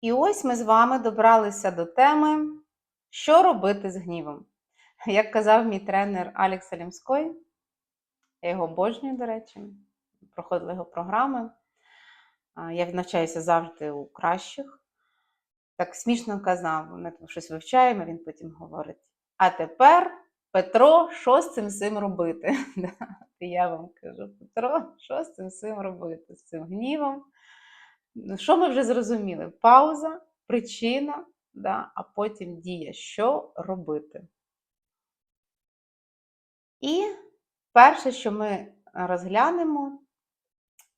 І ось ми з вами добралися до теми, що робити з гнівом. Як казав мій тренер Алекс Алімской, я його обожнюю, до речі, проходила його програми. Я навчаюся завжди у кращих. Так смішно казав, ми там щось вивчаємо, він потім говорить: а тепер, Петро, що з цим всім робити? Я вам кажу, Петро, що з цим всім робити? З цим гнівом? Що ми вже зрозуміли? Пауза, причина, да, а потім дія. Що робити? І перше, що ми розглянемо,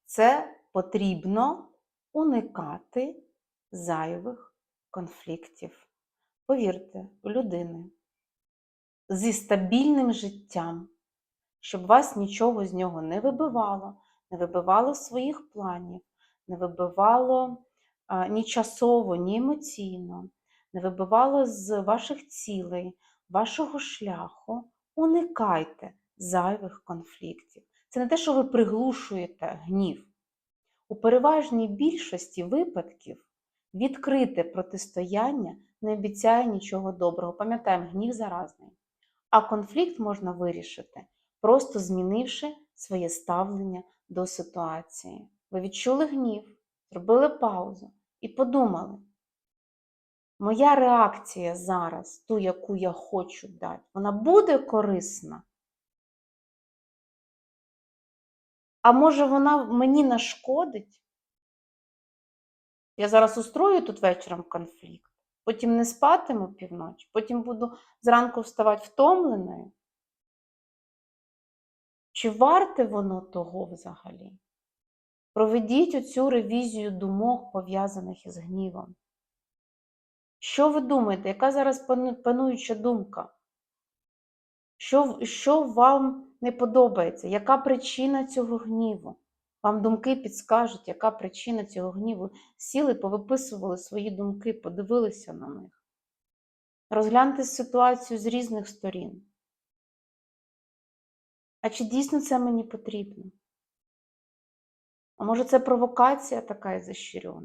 це потрібно уникати зайвих конфліктів. Повірте, у людини зі стабільним життям, щоб вас нічого з нього не вибивало, не вибивало своїх планів, не вибивало ні часово, ні емоційно, не вибивало з ваших цілей, вашого шляху. Уникайте зайвих конфліктів. Це не те, що ви приглушуєте гнів. У переважній більшості випадків відкрите протистояння не обіцяє нічого доброго. Пам'ятаємо, гнів заразний. А конфлікт можна вирішити, просто змінивши своє ставлення до ситуації. Ви відчули гнів, зробили паузу і подумали. Моя реакція зараз, ту, яку я хочу дати, вона буде корисна. А може вона мені нашкодить? Я зараз устрою тут вечором конфлікт, потім не спатиму півночі, потім буду зранку вставати втомленою. Чи варте воно того взагалі? Проведіть оцю ревізію думок, пов'язаних із гнівом. Що ви думаєте, яка зараз пануюча думка? Що, що вам не подобається? Яка причина цього гніву? Вам думки підскажуть, яка причина цього гніву. Сіли, повиписували свої думки, подивилися на них. Розгляньте ситуацію з різних сторін. А чи дійсно це мені потрібно? А може це провокація така ізощрена?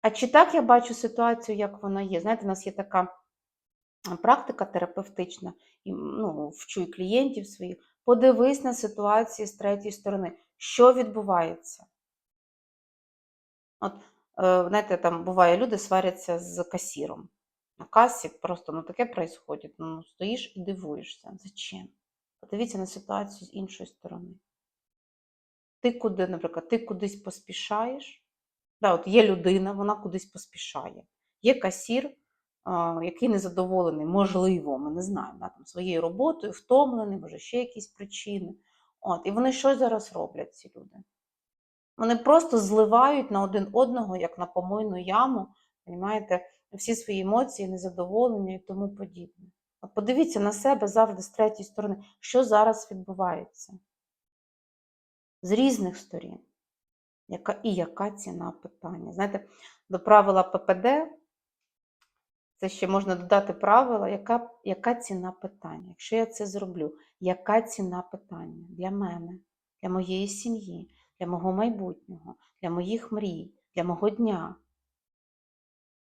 А чи так я бачу ситуацію, як вона є? Знаєте, у нас є така практика терапевтична, і, ну, вчу клієнтів своїх. Подивись на ситуацію з третьої сторони, що відбувається. От, е, знаєте, там буває, люди сваряться з касіром. На касі просто ну, таке происходить. Ну, стоїш і дивуєшся. Зачем? Подивіться на ситуацію з іншої сторони. Ти куди, наприклад, ти кудись поспішаєш. Да, от є людина, вона кудись поспішає. Є касір, який незадоволений, можливо, ми не знаємо, да, там, своєю роботою, втомлений, може, ще якісь причини. От, і вони що зараз роблять, ці люди? Вони просто зливають на один одного, як на помойну яму, розумієте, всі свої емоції, незадоволення і тому подібне. От подивіться на себе завжди з третьої сторони, що зараз відбувається. З різних сторін. Яка, і яка ціна питання? Знаєте, до правила ППД це ще можна додати правила, яка, яка ціна питання. Якщо я це зроблю, яка ціна питання для мене, для моєї сім'ї, для мого майбутнього, для моїх мрій, для мого дня?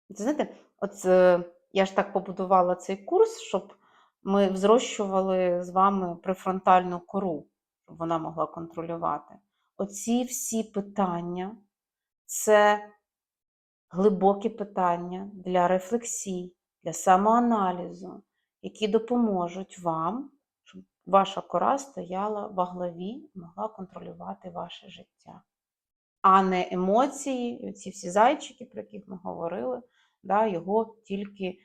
Знаєте, от е, я ж так побудувала цей курс, щоб ми взрощували з вами префронтальну кору, вона могла контролювати. Оці всі питання це глибокі питання для рефлексій, для самоаналізу, які допоможуть вам, щоб ваша кора стояла во главі могла контролювати ваше життя. А не емоції, ці всі зайчики, про яких ми говорили, да, його тільки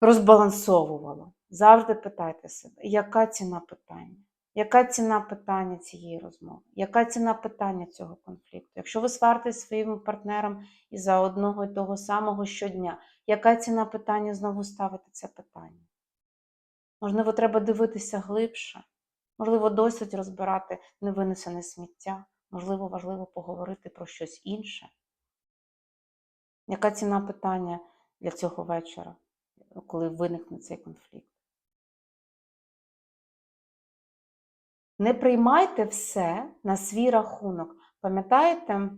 розбалансовувало. Завжди питайте себе, яка ціна питання? Яка ціна питання цієї розмови? Яка ціна питання цього конфлікту? Якщо ви сваритесь своїм партнером із-за одного і того самого щодня, яка ціна питання знову ставити це питання? Можливо, треба дивитися глибше, можливо, досить розбирати невинесене сміття, можливо, важливо поговорити про щось інше. Яка ціна питання для цього вечора, коли виникне цей конфлікт? Не приймайте все на свій рахунок. Пам'ятаєте,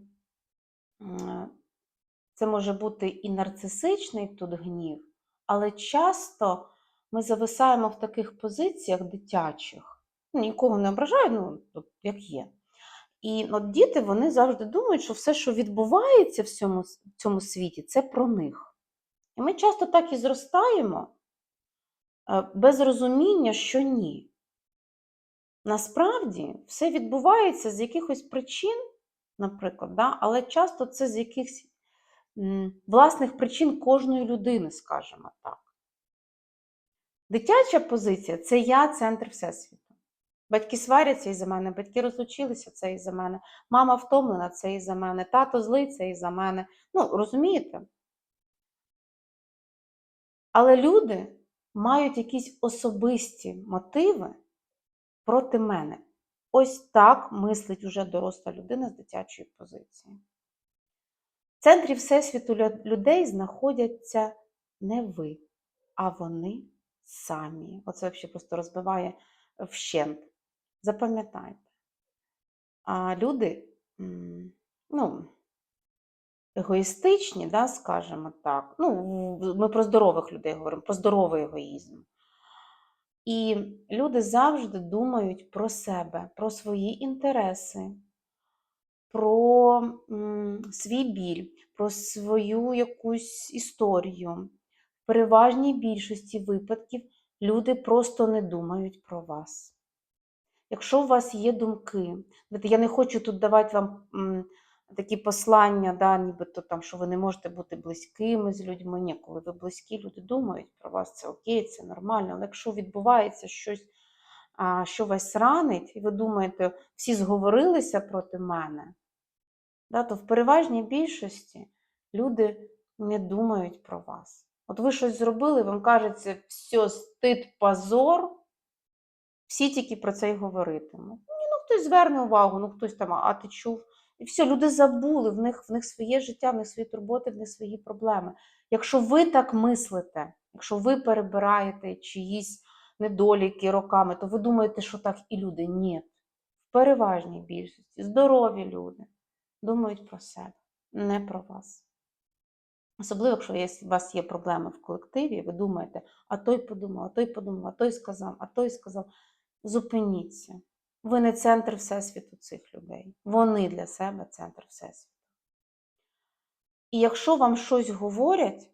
це може бути і нарцисичний тут гнів, але часто ми зависаємо в таких позиціях дитячих. Ну, Нікого не ображаю, ну, як є. І от діти вони завжди думають, що все, що відбувається в цьому, в цьому світі, це про них. І ми часто так і зростаємо е, без розуміння, що ні. Насправді все відбувається з якихось причин, наприклад, да? але часто це з якихось власних причин кожної людини, скажімо так. Дитяча позиція це я центр Всесвіту. Батьки сваряться із-за мене, батьки розлучилися це із-за мене, мама втомлена це із-за мене, тато злий це із-за мене. Ну, розумієте? Але люди мають якісь особисті мотиви проти мене. Ось так мислить уже доросла людина з дитячої позиції. В центрі Всесвіту людей знаходяться не ви, а вони самі. Оце взагалі просто розбиває вщент. Запам'ятайте. А люди, ну, егоїстичні, да, скажімо так. Ну, ми про здорових людей говоримо, про здоровий егоїзм. І люди завжди думають про себе, про свої інтереси, про свій біль, про свою якусь історію. В переважній більшості випадків люди просто не думають про вас. Якщо у вас є думки, я не хочу тут давати вам такі послання, да, нібито там, що ви не можете бути близькими з людьми. Ні, коли ви близькі, люди думають про вас, це окей, це нормально. Але якщо відбувається щось, що вас ранить, і ви думаєте, всі зговорилися проти мене, да, то в переважній більшості люди не думають про вас. От ви щось зробили, вам кажеться, все, стид, позор, всі тільки про це й говоритимуть. Ні, ну хтось зверне увагу, ну хтось там, а ти чув. І все, люди забули, в них, в них своє життя, в них свої турботи, в них свої проблеми. Якщо ви так мислите, якщо ви перебираєте чиїсь недоліки роками, то ви думаєте, що так і люди. Ні. В переважній більшості здорові люди думають про себе, не про вас. Особливо, якщо у вас є проблеми в колективі, ви думаєте, а той подумав, а той подумав, а той сказав, а той сказав. Зупиніться. Ви не центр Всесвіту цих людей. Вони для себе центр Всесвіту. І якщо вам щось говорять,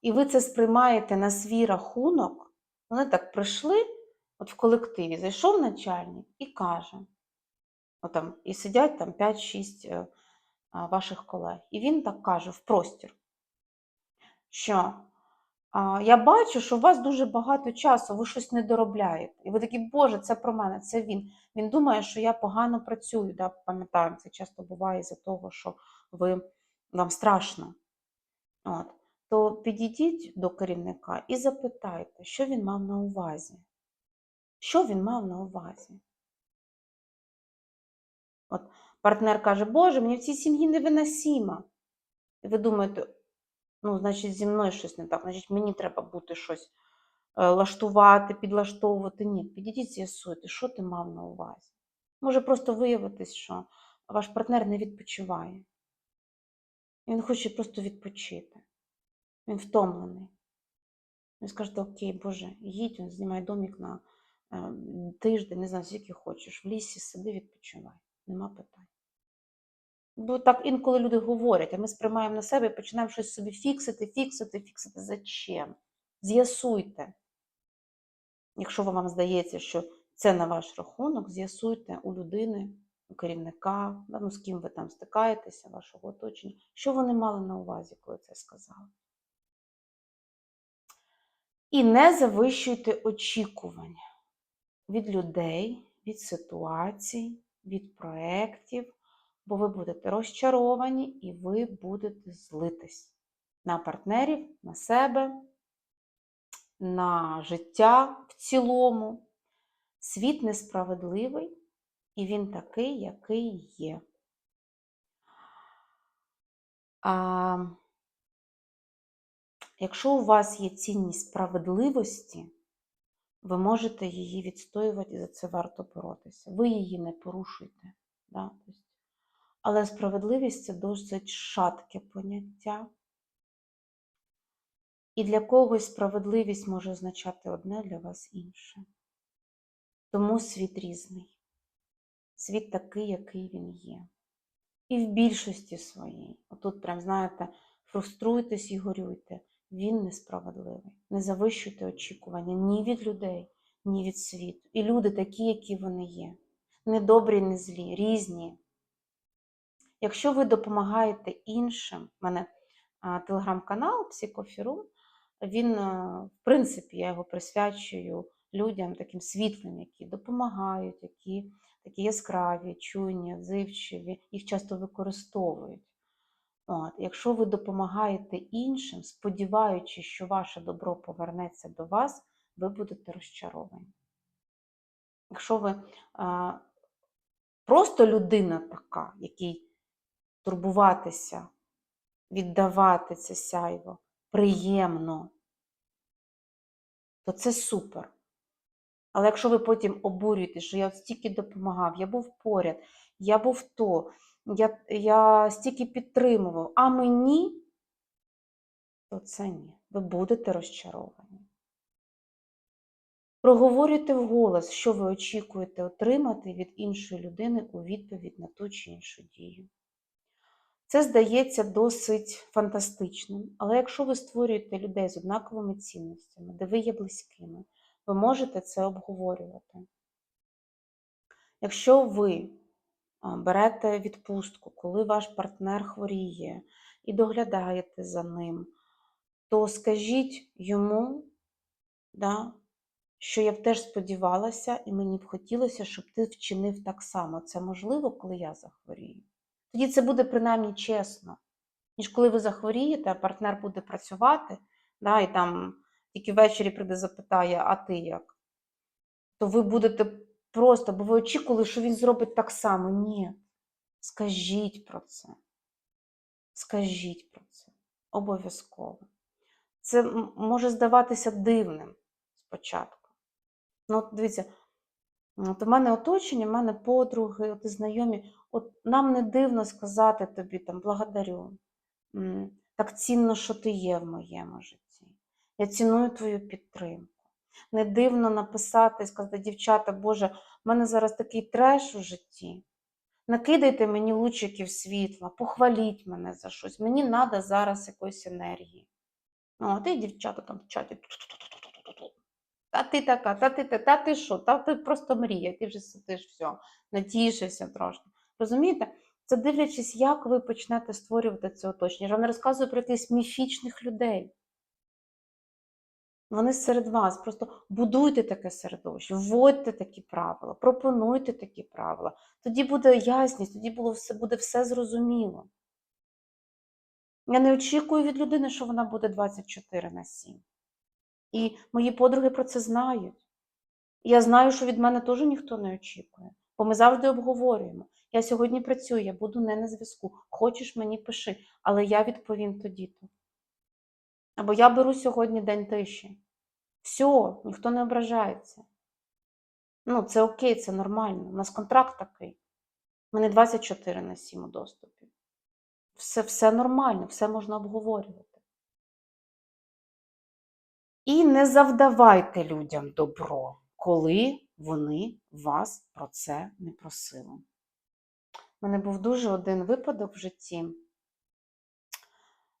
і ви це сприймаєте на свій рахунок, вони так прийшли, от в колективі зайшов начальник і каже, от там, і сидять там 5-6 е, ваших колег. І він так каже в простір, що я бачу, що у вас дуже багато часу, ви щось не доробляєте. І ви такі, Боже, це про мене, це він. Він думає, що я погано працюю. Да? Пам'ятаємо, це часто буває із-за того, що ви, вам страшно. От. То підійдіть до керівника і запитайте, що він мав на увазі. Що він мав на увазі? От партнер каже, Боже, мені в цій сім'ї невиносимо. І ви думаєте, ну, значить, зі мною щось не так, значить, мені треба бути щось е, лаштувати, підлаштовувати. Ні, підійдіть, з'ясуйте, що ти мав на увазі. Може просто виявитись, що ваш партнер не відпочиває. Він хоче просто відпочити. Він втомлений. Ви скажете, окей, Боже, їдь, він знімай домик на е, тиждень, не знаю, скільки хочеш, в лісі сиди, відпочивай. Нема питань. Бо так інколи люди говорять, а ми сприймаємо на себе і починаємо щось собі фіксити, фіксити, фіксити. Зачем? З'ясуйте. Якщо вам здається, що це на ваш рахунок, з'ясуйте у людини, у керівника, ну, з ким ви там стикаєтеся, вашого оточення, що вони мали на увазі, коли це сказали. І не завищуйте очікування від людей, від ситуацій, від проєктів, бо ви будете розчаровані і ви будете злитись на партнерів, на себе, на життя в цілому. Світ несправедливий, і він такий, який є. А, якщо у вас є цінність справедливості, ви можете її відстоювати і за це варто боротися. Ви її не порушуйте. Да? Але справедливість це досить шатке поняття. І для когось справедливість може означати одне, для вас інше. Тому світ різний. Світ такий, який він є. І в більшості своїй. Отут, прям, знаєте, фруструйтесь і горюйте. Він несправедливий. Не завищуйте очікування ні від людей, ні від світу. І люди такі, які вони є. Не добрі, не злі, різні. Якщо ви допомагаєте іншим, в мене телеграм-канал Псикофірум, він, в принципі, я його присвячую людям таким світлим, які допомагають, які такі яскраві, чуйні, отзивчиві, їх часто використовують. От, якщо ви допомагаєте іншим, сподіваючись, що ваше добро повернеться до вас, ви будете розчаровані. Якщо ви а, просто людина така, якій турбуватися, віддавати це сяйво приємно, то це супер. Але якщо ви потім обурюєте, що я от стільки допомагав, я був поряд, я був то, я, я стільки підтримував, а мені, то це ні. Ви будете розчаровані. Проговорюйте вголос, що ви очікуєте отримати від іншої людини у відповідь на ту чи іншу дію. Це здається досить фантастичним, але якщо ви створюєте людей з однаковими цінностями, де ви є близькими, ви можете це обговорювати. Якщо ви берете відпустку, коли ваш партнер хворіє і доглядаєте за ним, то скажіть йому, да, що я б теж сподівалася, і мені б хотілося, щоб ти вчинив так само. Це можливо, коли я захворію. Тоді це буде принаймні чесно, ніж коли ви захворієте, а партнер буде працювати, да, і там тільки ввечері прийде запитає, а ти як? То ви будете просто, бо ви очікували, що він зробить так само. Ні. Скажіть про це. Скажіть про це. Обов'язково. Це може здаватися дивним спочатку. Ну, от дивіться, от у мене оточення, в мене подруги, от і знайомі. От нам не дивно сказати тобі там благодарю. Так цінно, що ти є в моєму житті. Я ціную твою підтримку. Не дивно написати сказати, дівчата, Боже, в мене зараз такий треш у житті. Накидайте мені лучиків світла, похваліть мене за щось. Мені треба зараз якоїсь енергії. Ну, а ти, дівчата, там в чаті. Та ти така, та ти, та, ти що, та ти просто мрія, ти вже сидиш, все, натішишся трошки. Розумієте? Це дивлячись, як ви почнете створювати це оточення. Я вам не розказую про якихось міфічних людей. Вони серед вас. Просто будуйте таке середовище, вводьте такі правила, пропонуйте такі правила. Тоді буде ясність, тоді було все, буде все зрозуміло. Я не очікую від людини, що вона буде 24 на 7. І мої подруги про це знають. І я знаю, що від мене теж ніхто не очікує, бо ми завжди обговорюємо. Я сьогодні працюю, я буду не на зв'язку. Хочеш мені пиши, але я відповім тоді-то. Або я беру сьогодні день тиші. Все, ніхто не ображається. Ну, це окей, це нормально. У нас контракт такий. Ми не 24 на 7 у доступі. Все, все нормально, все можна обговорювати. І не завдавайте людям добро, коли вони вас про це не просили. У мене був дуже один випадок в житті,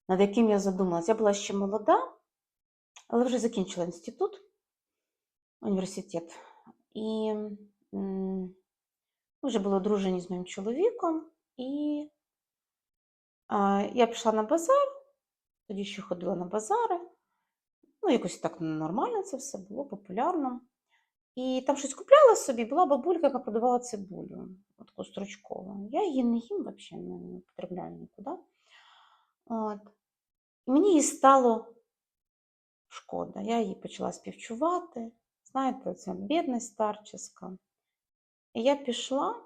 над яким я задумалася. Я була ще молода, але вже закінчила інститут, університет. І ми вже були одружені з моїм чоловіком, і я пішла на базар, тоді ще ходила на базари. Ну, якось так нормально це все було, популярно. І там щось купляла собі, була бабулька, яка продавала цибулю, таку стручкову. Я її не їм взагалі, не, потребляю нікуди. От. І мені її стало шкода. Я її почала співчувати. Знаєте, це бідність старческа. І я пішла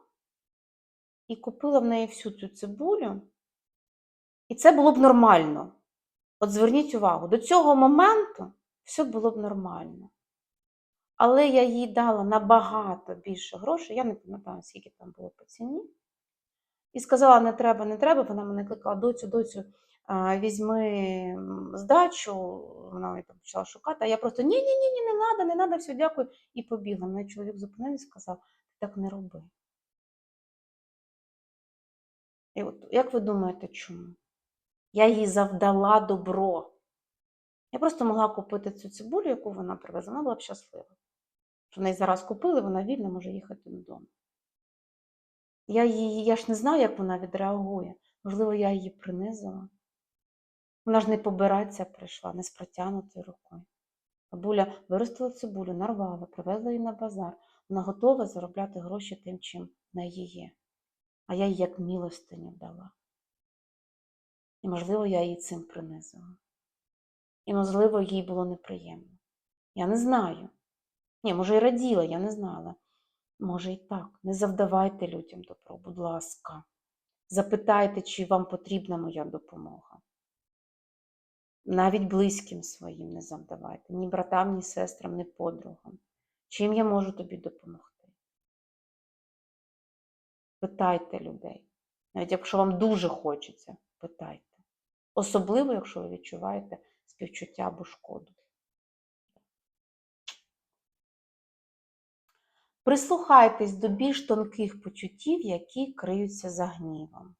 і купила в неї всю цю цибулю. І це було б нормально. От зверніть увагу, до цього моменту все було б нормально. Але я їй дала набагато більше грошей, я не пам'ятаю, скільки там було по ціні. І сказала: не треба, не треба. Вона мене кликала, доцю, доцю, візьми здачу. Вона мені там почала шукати. А я просто ні, ні, ні, ні, не треба, не треба, все, дякую. І побігла. Мене чоловік зупинив і сказав: так не роби. І от як ви думаєте, чому? Я їй завдала добро. Я просто могла купити цю цибулю, яку вона привезла, вона була б щаслива. Що неї зараз купили, вона вільна може їхати додому. Я, її, я ж не знаю, як вона відреагує. Можливо, я її принизила. Вона ж не побиратися прийшла, не з протягнутою рукою. Бабуля виростила цибулю, нарвала, привезла її на базар. Вона готова заробляти гроші тим, чим в неї є. А я їй як милостиню дала. І, можливо, я її цим принизила. І, можливо, їй було неприємно. Я не знаю. Ні, може, і раділа, я не знала. Може, і так. Не завдавайте людям добро, будь ласка. Запитайте, чи вам потрібна моя допомога. Навіть близьким своїм не завдавайте, ні братам, ні сестрам, ні подругам. Чим я можу тобі допомогти? Питайте людей. Навіть якщо вам дуже хочеться, питайте. Особливо, якщо ви відчуваєте співчуття або шкоду. Прислухайтесь до більш тонких почуттів, які криються за гнівом.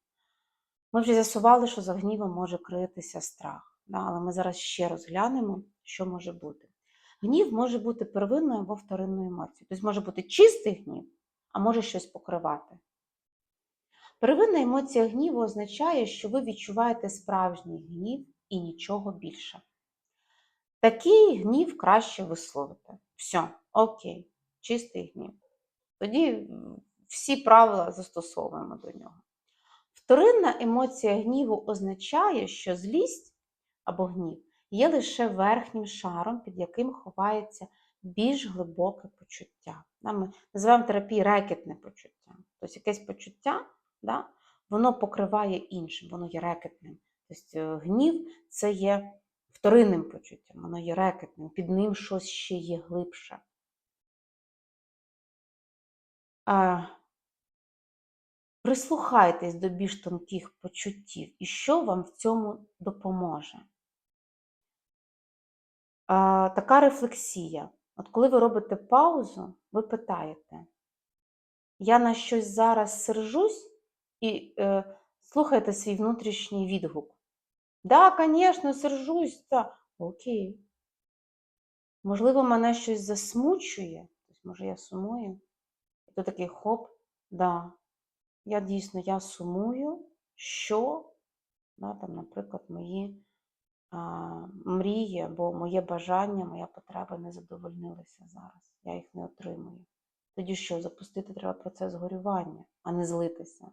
Ми вже з'ясували, що за гнівом може криятися страх, але ми зараз ще розглянемо, що може бути. Гнів може бути первинною або вторинною емоцією. Тобто може бути чистий гнів, а може щось покривати. Первинна емоція гніву означає, що ви відчуваєте справжній гнів і нічого більше. Такий гнів краще висловити. Все, окей, чистий гнів. Тоді всі правила застосовуємо до нього. Вторинна емоція гніву означає, що злість або гнів є лише верхнім шаром, під яким ховається більш глибоке почуття. Ми називаємо терапію рекетне почуття. Тобто якесь почуття, да, воно покриває іншим, воно є рекетним. Тобто е, гнів це є вторинним почуттям, воно є рекетним, під ним щось ще є глибше. А, Прислухайтесь до більш тонких почуттів і що вам в цьому допоможе. А, Така рефлексія. От коли ви робите паузу, ви питаєте, я на щось зараз сержусь і е, слухайте свій внутрішній відгук. Да, звісно, сержусь, та окей. Можливо, мене щось засмучує, тобто, може, я сумую. І то такий хоп, да, я дійсно я сумую, що, да, там, наприклад, мої а, мрії або моє бажання, моя потреба не задовольнилися зараз. Я їх не отримую. Тоді що, запустити треба процес горювання, а не злитися.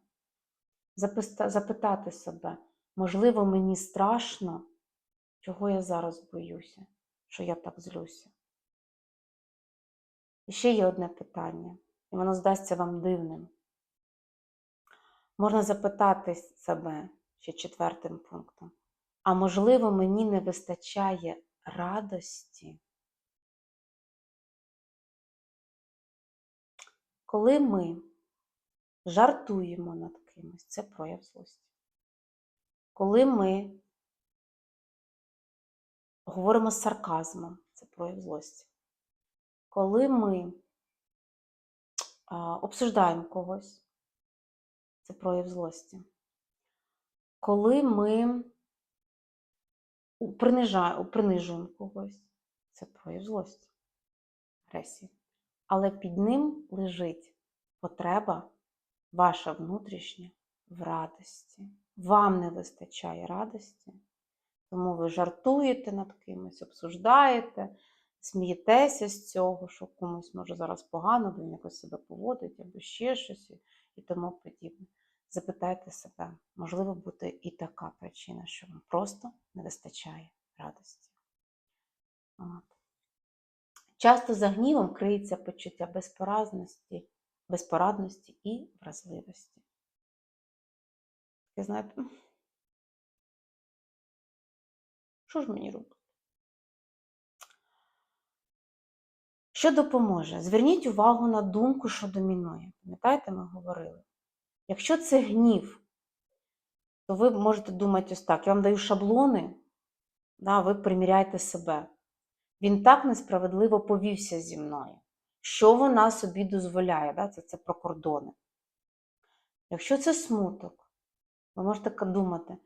Записта- запитати себе, можливо, мені страшно, чого я зараз боюся, що я так злюся. І ще є одне питання, і воно здасться вам дивним. Можна запитати себе ще четвертим пунктом. А можливо, мені не вистачає радості? Коли ми жартуємо над кимось, це прояв злості. Коли ми говоримо з сарказмом, це прояв злості. Коли ми обсуждаємо когось, це прояв злості. Коли ми принижуємо когось, це прояв злості, агресії. Але під ним лежить потреба ваша внутрішня в радості. Вам не вистачає радості, тому ви жартуєте над кимось, обсуждаєте, смієтеся з цього, що комусь може зараз погано, він якось себе поводить, або ще щось і- тому подібне. Запитайте себе, можливо, бути і така причина, що вам просто не вистачає радості. От. Часто за гнівом криється почуття безпорадності, безпорадності і вразливості. Ви знаєте, що ж мені робити? Що допоможе? Зверніть увагу на думку, що домінує. Пам'ятаєте, ми говорили? Якщо це гнів, то ви можете думати ось так: я вам даю шаблони, да, ви приміряйте себе. Він так несправедливо повівся зі мною. Що вона собі дозволяє? Да? Це, це про кордони. Якщо це смуток, ви можете думати,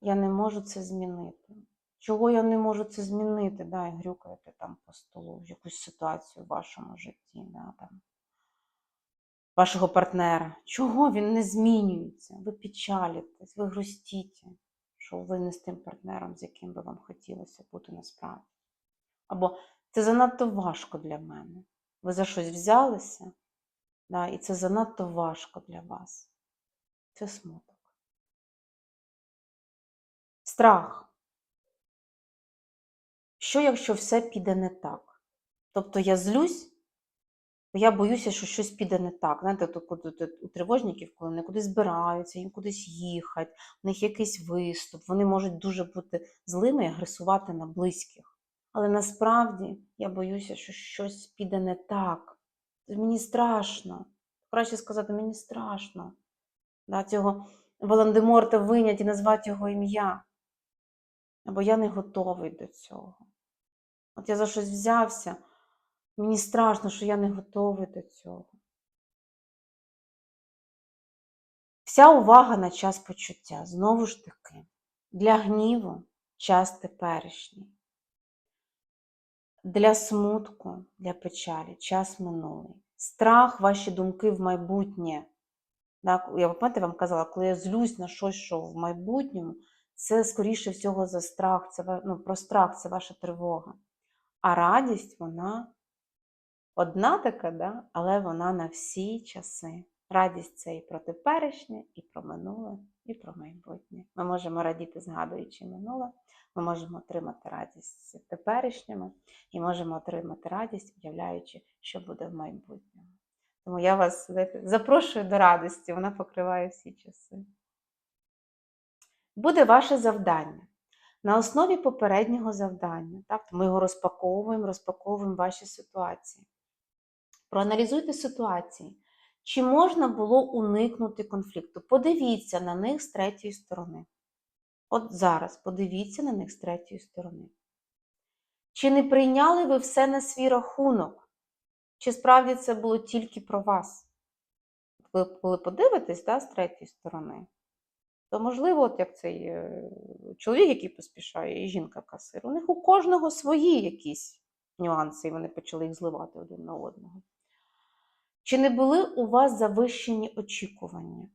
я не можу це змінити. Чого я не можу це змінити? Да, і грюкаєте там по столу в якусь ситуацію в вашому житті, да, там, вашого партнера. Чого він не змінюється? Ви печалитесь, ви грустіте, що ви не з тим партнером, з яким би вам хотілося бути насправді. Або це занадто важко для мене. Ви за щось взялися, да, і це занадто важко для вас. Це смуток. Страх. Що, якщо все піде не так? Тобто я злюсь, бо я боюся, що щось піде не так. Знаєте, у тривожників, коли вони кудись збираються, їм кудись їхати, у них якийсь виступ, вони можуть дуже бути злими і агресувати на близьких. Але насправді я боюся, що щось піде не так. Мені страшно. Краще сказати, мені страшно. Да, цього Волан-де-Морта винять і назвати його ім'я. Або я не готовий до цього. От я за щось взявся, мені страшно, що я не готовий до цього. Вся увага на час почуття. Знову ж таки, для гніву час теперішній. Для смутку, для печалі час минулий. Страх, ваші думки в майбутнє. Так, я пам'ятаєте, вам казала, коли я злюсь на щось, що в майбутньому, це скоріше всього за страх, це ну, про страх, це ваша тривога. А радість, вона одна така, да? але вона на всі часи. Радість це і про теперішнє, і про минуле, і про майбутнє. Ми можемо радіти, згадуючи минуле, ми можемо отримати радість теперішньому, і можемо отримати радість, уявляючи, що буде в майбутньому. Тому я вас запрошую до радості, вона покриває всі часи. Буде ваше завдання. На основі попереднього завдання, так, ми його розпаковуємо, розпаковуємо ваші ситуації. Проаналізуйте ситуації. Чи можна було уникнути конфлікту? Подивіться на них з третьої сторони. От зараз подивіться на них з третьої сторони. Чи не прийняли ви все на свій рахунок? Чи справді це було тільки про вас? Ви коли подивитесь да, з третьої сторони, то можливо, от як цей е, чоловік, який поспішає, і жінка касир, у них у кожного свої якісь нюанси, і вони почали їх зливати один на одного. Чи не були у вас завищені очікування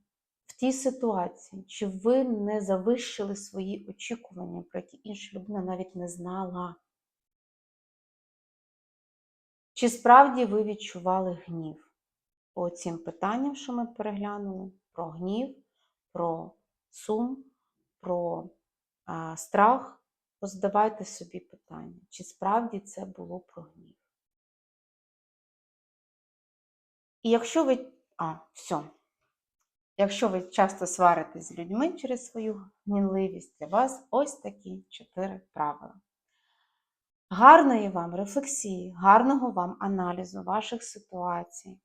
в тій ситуації? Чи ви не завищили свої очікування, про які інша людина навіть не знала? Чи справді ви відчували гнів? По цим питанням, що ми переглянули: про гнів, про сум, про а, страх, задавайте собі питання, чи справді це було про гнів? І якщо ви. А, все. Якщо ви часто сваритесь з людьми через свою гнівливість, для вас ось такі чотири правила. Гарної вам рефлексії, гарного вам аналізу ваших ситуацій.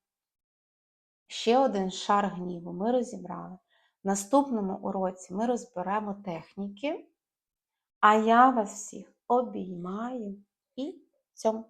Ще один шар гніву ми розібрали. Наступному уроці ми розберемо техніки, а я вас всіх обіймаю і цьому.